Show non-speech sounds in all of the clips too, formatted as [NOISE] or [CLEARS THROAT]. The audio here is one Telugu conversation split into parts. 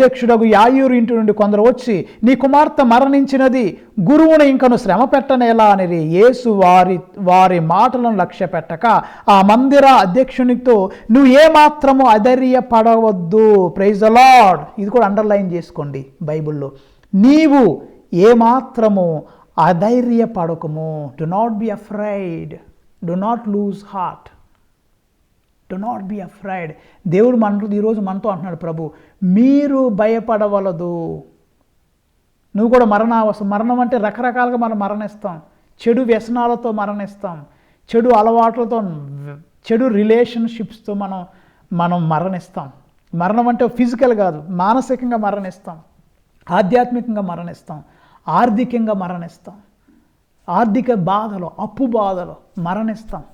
అధ్యక్షుడగు యాయూరు ఇంటి నుండి కొందరు వచ్చి నీ కుమార్తె మరణించినది గురువును ఇంకను శ్రమ పెట్టనేలా? అని యేసు వారి వారి మాటలను లక్ష్య పెట్టక ఆ మందిర అధ్యక్షునితో నువ్వు ఏమాత్రము అధైర్యపడవద్దు. ప్రైజ్ లార్డ్ ఇది కూడా అండర్లైన్ చేసుకోండి బైబిల్లో. నీవు ఏమాత్రము అధైర్యపడకము. Do not be afraid do not lose heart do not be afraid దేవుడు మన ఈరోజు మనతో అంటున్నాడు ప్రభు మీరు భయపడవలదు. నువ్వు కూడా మరణావసం మరణం అంటే రకరకాలుగా మనం మరణిస్తాం. చెడు వ్యసనాలతో మరణిస్తాం. చెడు అలవాట్లతో చెడు రిలేషన్షిప్స్తో మనం మనం మరణిస్తాం. మరణం అంటే ఫిజికల్ కాదు మానసికంగా మరణిస్తాం. ఆధ్యాత్మికంగా మరణిస్తాం. ఆర్థికంగా మరణిస్తాం. ఆర్థిక బాధలు అప్పు బాధలు మరణిస్తాం.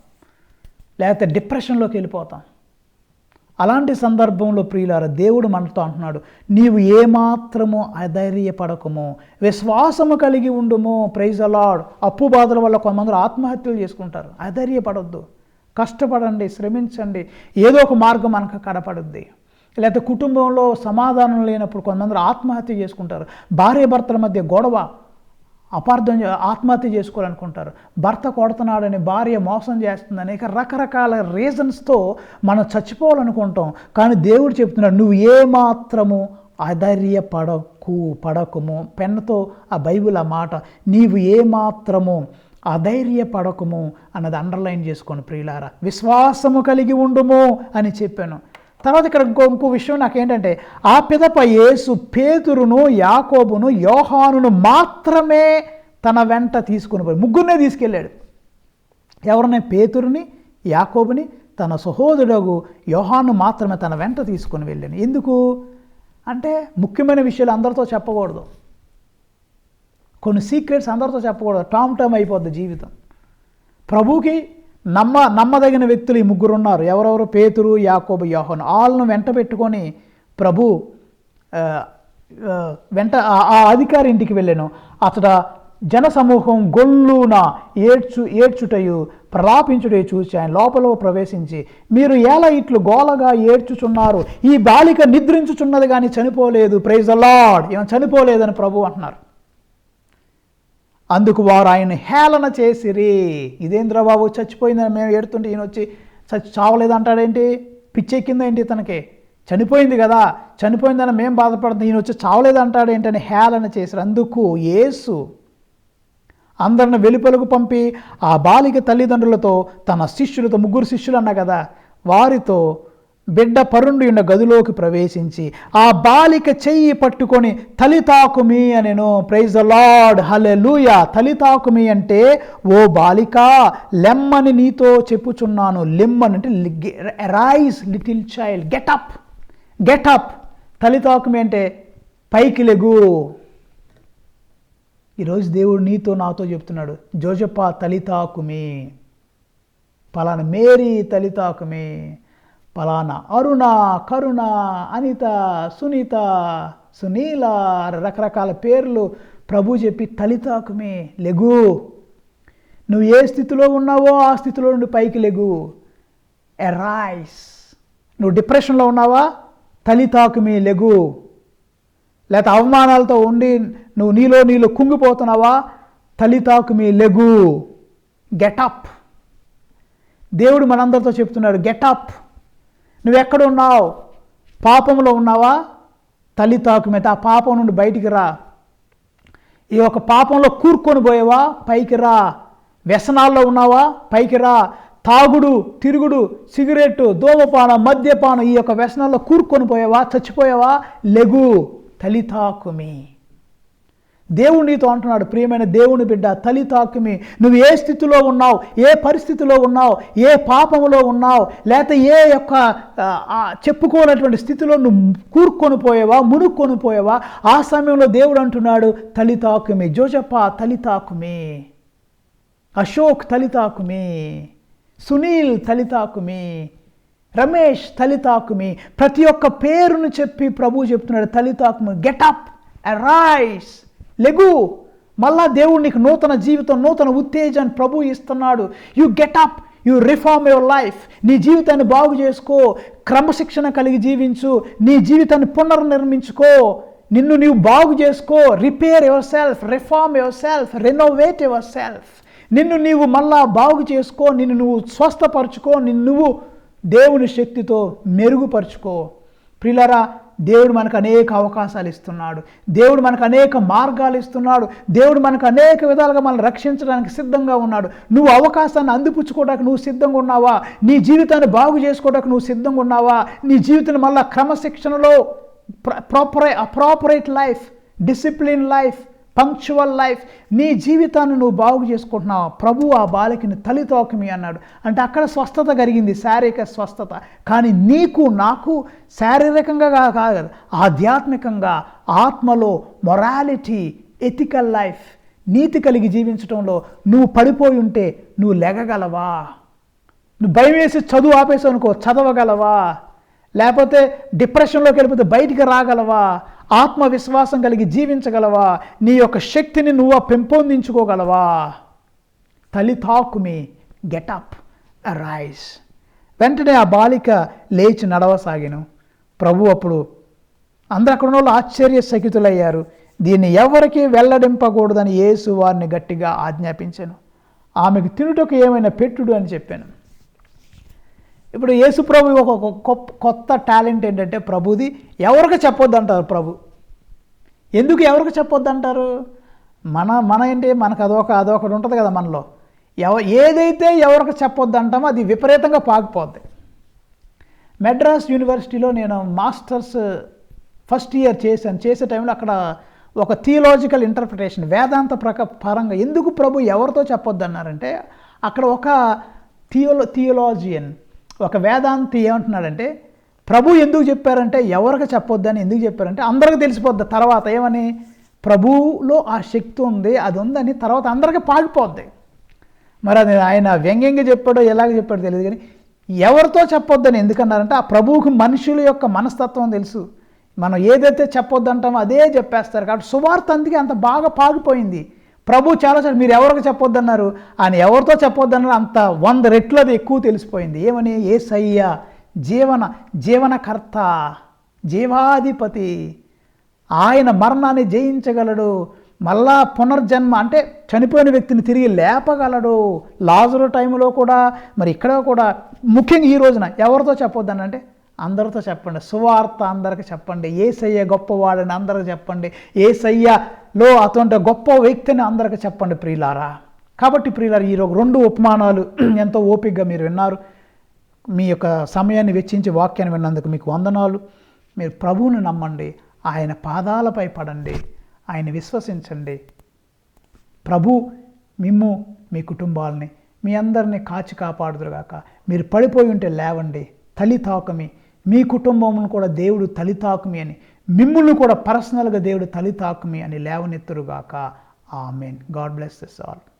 లేకపోతే డిప్రెషన్లోకి వెళ్ళిపోతాం. అలాంటి సందర్భంలో ప్రియులార దేవుడు మనతో అంటున్నాడు నీవు ఏమాత్రము అధైర్యపడకము విశ్వాసము కలిగి ఉండుము ప్రైజ్ అలాడ్ అప్పు బాధల వల్ల కొంతమంది ఆత్మహత్యలు చేసుకుంటారు. అధైర్యపడొద్దు కష్టపడండి శ్రమించండి ఏదో ఒక మార్గం మనకు కడపడుద్ది లేకపోతే కుటుంబంలో సమాధానం లేనప్పుడు కొంతమంది ఆత్మహత్య చేసుకుంటారు. భార్య భర్తల మధ్య గొడవ అపార్థం ఆత్మహత్య చేసుకోవాలనుకుంటారు. భర్త కొడుతున్నాడని భార్య మోసం చేస్తుందని ఇక రకరకాల రీజన్స్తో మనం చచ్చిపోవాలనుకుంటాం. కానీ దేవుడు చెప్తున్నాడు నువ్వు ఏమాత్రము అధైర్యపడకు పడకము. పెన్నుతో ఆ బైబిల్ ఆ మాట నీవు ఏమాత్రము అధైర్యపడకము అన్నది అండర్లైన్ చేసుకొని ప్రియులారా. విశ్వాసము కలిగి ఉండుము అని చెప్పాను. తర్వాత ఇక్కడ ఇంకో ఇంకో విషయం నాకేంటంటే ఆ పిదప యేసు పేతురును యాకోబును యోహానును మాత్రమే తన వెంట తీసుకుని పోయి ముగ్గురినే తీసుకెళ్ళాడు. ఎవరినే? పేతురుని యాకోబుని తన సహోదరుడు యోహాను మాత్రమే తన వెంట తీసుకుని వెళ్ళాను. ఎందుకు? అంటే ముఖ్యమైన విషయాలు అందరితో చెప్పకూడదు. కొన్ని సీక్రెట్స్ అందరితో చెప్పకూడదు. టామ్ టామ్ అయిపోద్ది జీవితం. ప్రభుకి నమ్మ నమ్మదగిన వ్యక్తులు ఈ ముగ్గురు ఉన్నారు ఎవరెవరు? పేతురు యాకోబు యోహన్. వాళ్ళను వెంట పెట్టుకొని ప్రభు వెంట ఆ- అధికారి ఇంటికి వెళ్ళాను. అతడ జన సమూహం గొల్లున ఏడ్చు ఏడ్చుటయు ప్రలాపించుటయు చూసి ఆయన లోపల ప్రవేశించి మీరు ఎలా ఇట్లు గోలగా ఏడ్చుచున్నారు? ఈ బాలిక నిద్రించుచున్నది కానీ చనిపోలేదు. ప్రైజ్ అల్లాడ్ ఏమో చనిపోలేదని ప్రభు అంటున్నారు. అందుకు వారు ఆయన హేళన చేసిరి. ఇదేంద్ర బాబు చచ్చిపోయిందని మేము ఏడుతుంటే ఈయన వచ్చి చచ్చి చావలేదు అంటాడేంటి పిచ్చెక్కిందేంటి తనకి చనిపోయింది కదా చనిపోయిందని మేము బాధపడుతుంది ఈయన వచ్చి చావలేదు అంటాడేంటి అని హేళన చేసిరు. అందుకు యేసు అందరిని వెలుపలకు పంపి ఆ బాలిక తల్లిదండ్రులతో తన శిష్యులతో ముగ్గురు శిష్యులు అన్న కదా వారితో బిడ్డ పరుండి గదిలోకి ప్రవేశించి ఆ బాలిక చెయ్యి పట్టుకొని తలితాకుమి అనెను. ప్రైజ్ ద లార్డ్ హలెలూయ తలితాకుమి అంటే ఓ బాలిక లెమ్మని నీతో చెప్పుచున్నాను. లెమ్మని అంటే rise little child get up get up తలితాకుమి అంటే పైకి లెగు. ఈరోజు దేవుడు నీతో నాతో చెప్తున్నాడు జోజప్ప తలితాకుమి పలానా మేరీ తలితాకుమి పలానా అరుణ కరుణ అనిత సునీత సునీల రకరకాల పేర్లు ప్రభు చెప్పి తలితాకుమే. లెగు. నువ్వు ఏ స్థితిలో ఉన్నావో ఆ స్థితిలో నుండి పైకి లెగు. ఎరైస్ నువ్వు డిప్రెషన్లో ఉన్నావా? తలితాకుమే లెగు. లేకపోతే అవమానాలతో ఉండి నువ్వు నీలో నీలో కుంగిపోతున్నావా? తలితాకుమే లెగు. గెటప్ దేవుడు మనందరితో చెప్తున్నాడు గెటప్ నువ్వెక్కడ ఉన్నావు? పాపంలో ఉన్నావా తల్లితాకు మీద. ఆ పాపం నుండి బయటికి రా. ఈ యొక్క పాపంలో కూర్కొని పోయావా? పైకి రా. వ్యసనాల్లో ఉన్నావా? పైకి రా. తాగుడు తిరుగుడు సిగరెట్టు ధూమపానం మద్యపానం ఈ యొక్క వ్యసనాల్లో కూర్కొని పోయావా? చచ్చిపోయావా? లెగు. తలితాకుమి దేవుడు నీతో అంటున్నాడు ప్రియమైన దేవుని బిడ్డ తలితాకుమి నువ్వు ఏ స్థితిలో ఉన్నావు ఏ పరిస్థితిలో ఉన్నావు ఏ పాపములో ఉన్నావు లేక ఏ యొక్క చెప్పుకోనటువంటి స్థితిలో నువ్వు కూర్కొని పోయావా మునుక్కొని పోయావా? ఆ సమయంలో దేవుడు అంటున్నాడు తలితాకుమి జోజప్ప తలితాకుమి అశోక్ తలితాకుమి సునీల్ తలితాకుమి రమేష్ తలితాకుమి ప్రతి ఒక్క పేరును చెప్పి ప్రభువు చెప్తున్నాడు తలితాకుమి గెటప్ రైస్ లెగు. మళ్ళా దేవుడు నీకు నూతన జీవితం నూతన ఉత్తేజాన్ని ప్రభు ఇస్తున్నాడు. You get up you reform your life నీ జీవితాన్ని బాగు చేసుకో. క్రమశిక్షణ కలిగి జీవించు. నీ జీవితాన్ని పునర్నిర్మించుకో. నిన్ను నీవు బాగు చేసుకో. Repair yourself reform yourself renovate yourself నిన్ను నీవు మళ్ళా బాగు చేసుకో. నిన్ను నువ్వు స్వస్థపరచుకో. నిన్ను నువ్వు దేవుని శక్తితో మెరుగుపరుచుకో. ప్రిలరా దేవుడు మనకు అనేక అవకాశాలు ఇస్తున్నాడు. దేవుడు మనకు అనేక మార్గాలు ఇస్తున్నాడు. దేవుడు మనకు అనేక విధాలుగా మనల్ని రక్షించడానికి సిద్ధంగా ఉన్నాడు. నువ్వు అవకాశాన్ని అందిపుచ్చుకోవడానికి నువ్వు సిద్ధంగా ఉన్నావా? నీ జీవితాన్ని బాగు చేసుకోవడానికి నువ్వు సిద్ధంగా ఉన్నావా? నీ జీవితాన్ని మళ్ళీ క్రమశిక్షణలో proper appropriate life discipline life punctual life నీ జీవితాన్ని నువ్వు బాగు చేసుకుంటున్నావు? ప్రభు ఆ బాలికని తలితోకమి అన్నాడు. అంటే అక్కడ స్వస్థత కలిగింది. శారీరక స్వస్థత. కానీ నీకు నాకు శారీరకంగా కాదు. ఆధ్యాత్మికంగా ఆత్మలో మొరాలిటీ ఎథికల్ లైఫ్ నీతి కలిగి జీవించడంలో నువ్వు పడిపోయి ఉంటే నువ్వు లెగగలవా? నువ్వు భయం వేసి చదువు ఆపేసావు అనుకో చదవగలవా? లేకపోతే డిప్రెషన్లోకి వెళ్ళిపోతే బయటికి రాగలవా? ఆత్మవిశ్వాసం కలిగి జీవించగలవా? నీ యొక్క శక్తిని నువ్వు పెంపొందించుకోగలవా? తల్లి తాకుమి గెటప్ రైస్ వెంటనే ఆ బాలిక లేచి నడవసాగిను. ప్రభు అప్పుడు అందరు అక్కడ ఉన్న వాళ్ళు ఆశ్చర్యచకితులయ్యారు. దీన్ని ఎవరికి వెల్లడింపకూడదని యేసు వారిని గట్టిగా ఆజ్ఞాపించాను. ఆమెకు తినుటకు ఏమైనా పెట్టుడు అని చెప్పాను. ఇప్పుడు యేసుప్రభు ఒక కొత్త టాలెంట్ ఏంటంటే ప్రభుది. ఎవరికి చెప్పొద్దు అంటారు ప్రభు? ఎందుకు ఎవరికి చెప్పొద్దు అంటారు మన మన ఏంటి? మనకు అదొక అదొకటి ఉంటుంది కదా మనలో. ఎవ ఏదైతే ఎవరికి చెప్పొద్దు అంటామో అది విపరీతంగా పాకిపోద్ది. మెడ్రాస్ యూనివర్సిటీలో నేను మాస్టర్స్ ఫస్ట్ ఇయర్ చేశాను. చేసే టైంలో అక్కడ ఒక థియలాజికల్ ఇంటర్ప్రిటేషన్ వేదాంత ప్రక పరంగా ఎందుకు ప్రభు ఎవరితో చెప్పొద్దు అన్నారంటే అక్కడ ఒక థియోలో థియోలాజియన్ ఒక వేదాంతి ఏమంటున్నాడంటే ప్రభు ఎందుకు చెప్పారంటే ఎవరికి చెప్పొద్దని ఎందుకు చెప్పారంటే అందరికీ తెలిసిపోద్ది. తర్వాత ఏమని? ప్రభువులో ఆ శక్తి ఉంది అది ఉందని తర్వాత అందరికీ పాగిపోద్ది. మరి అది ఆయన వ్యంగ్యంగా చెప్పాడో ఎలాగ చెప్పాడో తెలియదు కానీ ఎవరితో చెప్పొద్దని ఎందుకన్నారంటే ఆ ప్రభువుకి మనుషుల యొక్క మనస్తత్వం తెలుసు. మనం ఏదైతే చెప్పొద్దంటామో అదే చెప్పేస్తారు. కాబట్టి సువార్త అందుకే అంత బాగా పాగిపోయింది. ప్రభు చాలాసార్లు మీరు ఎవరికి చెప్పొద్దన్నారు? ఆయన ఎవరితో చెప్పొద్దన్నారు? అంత వంద రెట్లు అది ఎక్కువ తెలిసిపోయింది. ఏమని? ఏ సయ్య జీవన జీవనకర్త జీవాధిపతి. ఆయన మరణాన్ని జయించగలడు. మళ్ళా పునర్జన్మ అంటే చనిపోయిన వ్యక్తిని తిరిగి లేపగలడు. లాజరు టైంలో కూడా మరి ఇక్కడ కూడా ముఖ్యంగా ఈ రోజున ఎవరితో చెప్పొద్దని అంటే అందరితో చెప్పండి. సువార్త అందరికి చెప్పండి. ఏసయ్య గొప్పవాడని అందరికి చెప్పండి. ఏసయ్యలో అటువంటి గొప్ప వ్యక్తిని అందరికి చెప్పండి ప్రియులారా. కాబట్టి ప్రియులారా ఈరోజు రెండు ఉపమానాలు [CLEARS THROAT] ఎంతో ఓపికగా మీరు విన్నారు. మీ యొక్క సమయాన్ని వెచ్చించి వాక్యాన్ని విన్నందుకు మీకు వందనాలు. మీరు ప్రభువుని నమ్మండి. ఆయన పాదాలపై పడండి. ఆయన విశ్వసించండి. ప్రభు మిమ్ము మీ కుటుంబాలని మీ అందరినీ కాచి కాపాడుదురుగాక. మీరు పడిపోయి ఉంటే లేవండి. తలి తాకమి. మీ కుటుంబమును కూడా దేవుడు తలి తాకుమి అని మిమ్ముల్ని కూడా పర్సనల్గా దేవుడు తలి తాకుమి అని లేవనెత్తురుగాక. Amen. God bless this all